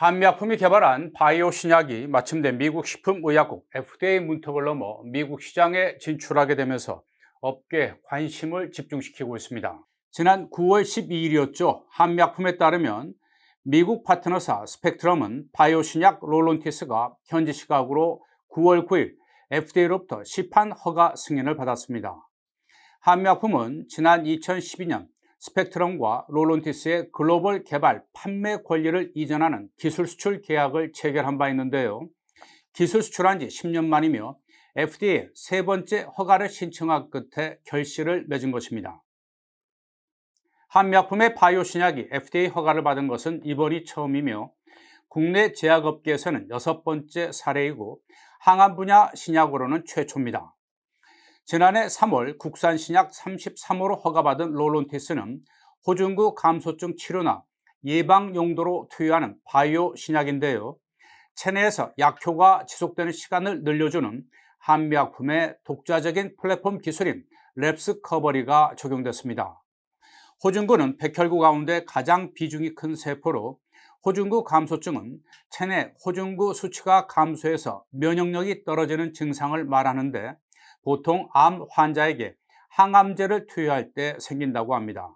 한미약품이 개발한 바이오 신약이 마침내 미국 식품의약국 FDA 문턱을 넘어 미국 시장에 진출하게 되면서 업계에 관심을 집중시키고 있습니다. 지난 9월 12일이었죠. 한미약품에 따르면 미국 파트너사 스펙트럼은 바이오 신약 롤론티스가 현지 시각으로 9월 9일 FDA로부터 시판 허가 승인을 받았습니다. 한미약품은 지난 2012년 스펙트럼과 롤론티스의 글로벌 개발 판매 권리를 이전하는 기술 수출 계약을 체결한 바 있는데요. 기술 수출한 지 10년 만이며 FDA 세 번째 허가를 신청한 끝에 결실을 맺은 것입니다. 한미약품의 바이오 신약이 FDA 허가를 받은 것은 이번이 처음이며 국내 제약업계에서는 여섯 번째 사례이고 항암 분야 신약으로는 최초입니다. 지난해 3월 국산 신약 33호로 허가받은 롤론티스는 호중구 감소증 치료나 예방 용도로 투여하는 바이오 신약인데요. 체내에서 약효가 지속되는 시간을 늘려주는 한미약품의 독자적인 플랫폼 기술인 랩스 커버리가 적용됐습니다. 호중구는 백혈구 가운데 가장 비중이 큰 세포로 호중구 감소증은 체내 호중구 수치가 감소해서 면역력이 떨어지는 증상을 말하는데 보통 암 환자에게 항암제를 투여할 때 생긴다고 합니다.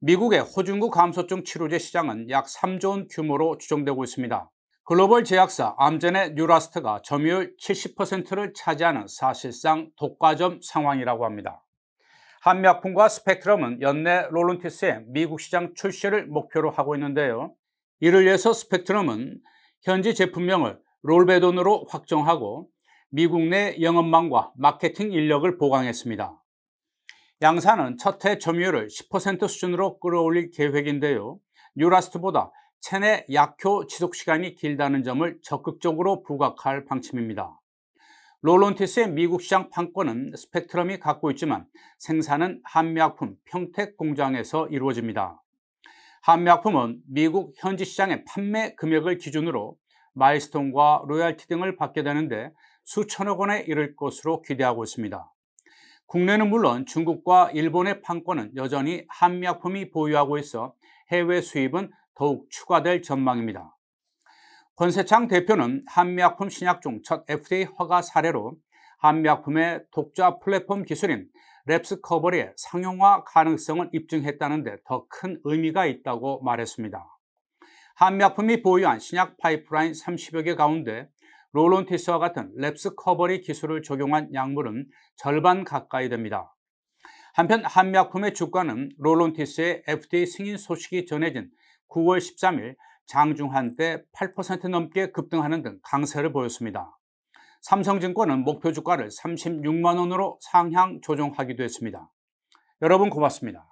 미국의 호중구 감소증 치료제 시장은 약 3조 원 규모로 추정되고 있습니다. 글로벌 제약사 암젠의 뉴라스트가 점유율 70%를 차지하는 사실상 독과점 상황이라고 합니다. 한미약품과 스펙트럼은 연내 롤론티스의 미국 시장 출시를 목표로 하고 있는데요. 이를 위해서 스펙트럼은 현지 제품명을 롤베돈으로 확정하고 미국 내 영업망과 마케팅 인력을 보강했습니다. 양사는 첫 해 점유율을 10% 수준으로 끌어올릴 계획인데요. 뉴라스트보다 체내 약효 지속 시간이 길다는 점을 적극적으로 부각할 방침입니다. 롤론티스의 미국 시장 판권은 스펙트럼이 갖고 있지만 생산은 한미약품 평택 공장에서 이루어집니다. 한미약품은 미국 현지 시장의 판매 금액을 기준으로 마일스톤과 로얄티 등을 받게 되는데 수천억 원에 이를 것으로 기대하고 있습니다. 국내는 물론 중국과 일본의 판권은 여전히 한미약품이 보유하고 있어 해외 수입은 더욱 추가될 전망입니다. 권세창 대표는 한미약품 신약 중 첫 FDA 허가 사례로 한미약품의 독자 플랫폼 기술인 랩스 커버리의 상용화 가능성을 입증했다는데 더 큰 의미가 있다고 말했습니다. 한미약품이 보유한 신약 파이프라인 30여 개 가운데 롤론티스와 같은 랩스 커버리 기술을 적용한 약물은 절반 가까이 됩니다. 한편 한미약품의 주가는 롤론티스의 FDA 승인 소식이 전해진 9월 13일 장중 한 때 8% 넘게 급등하는 등 강세를 보였습니다. 삼성증권은 목표 주가를 36만 원으로 상향 조정하기도 했습니다. 여러분 고맙습니다.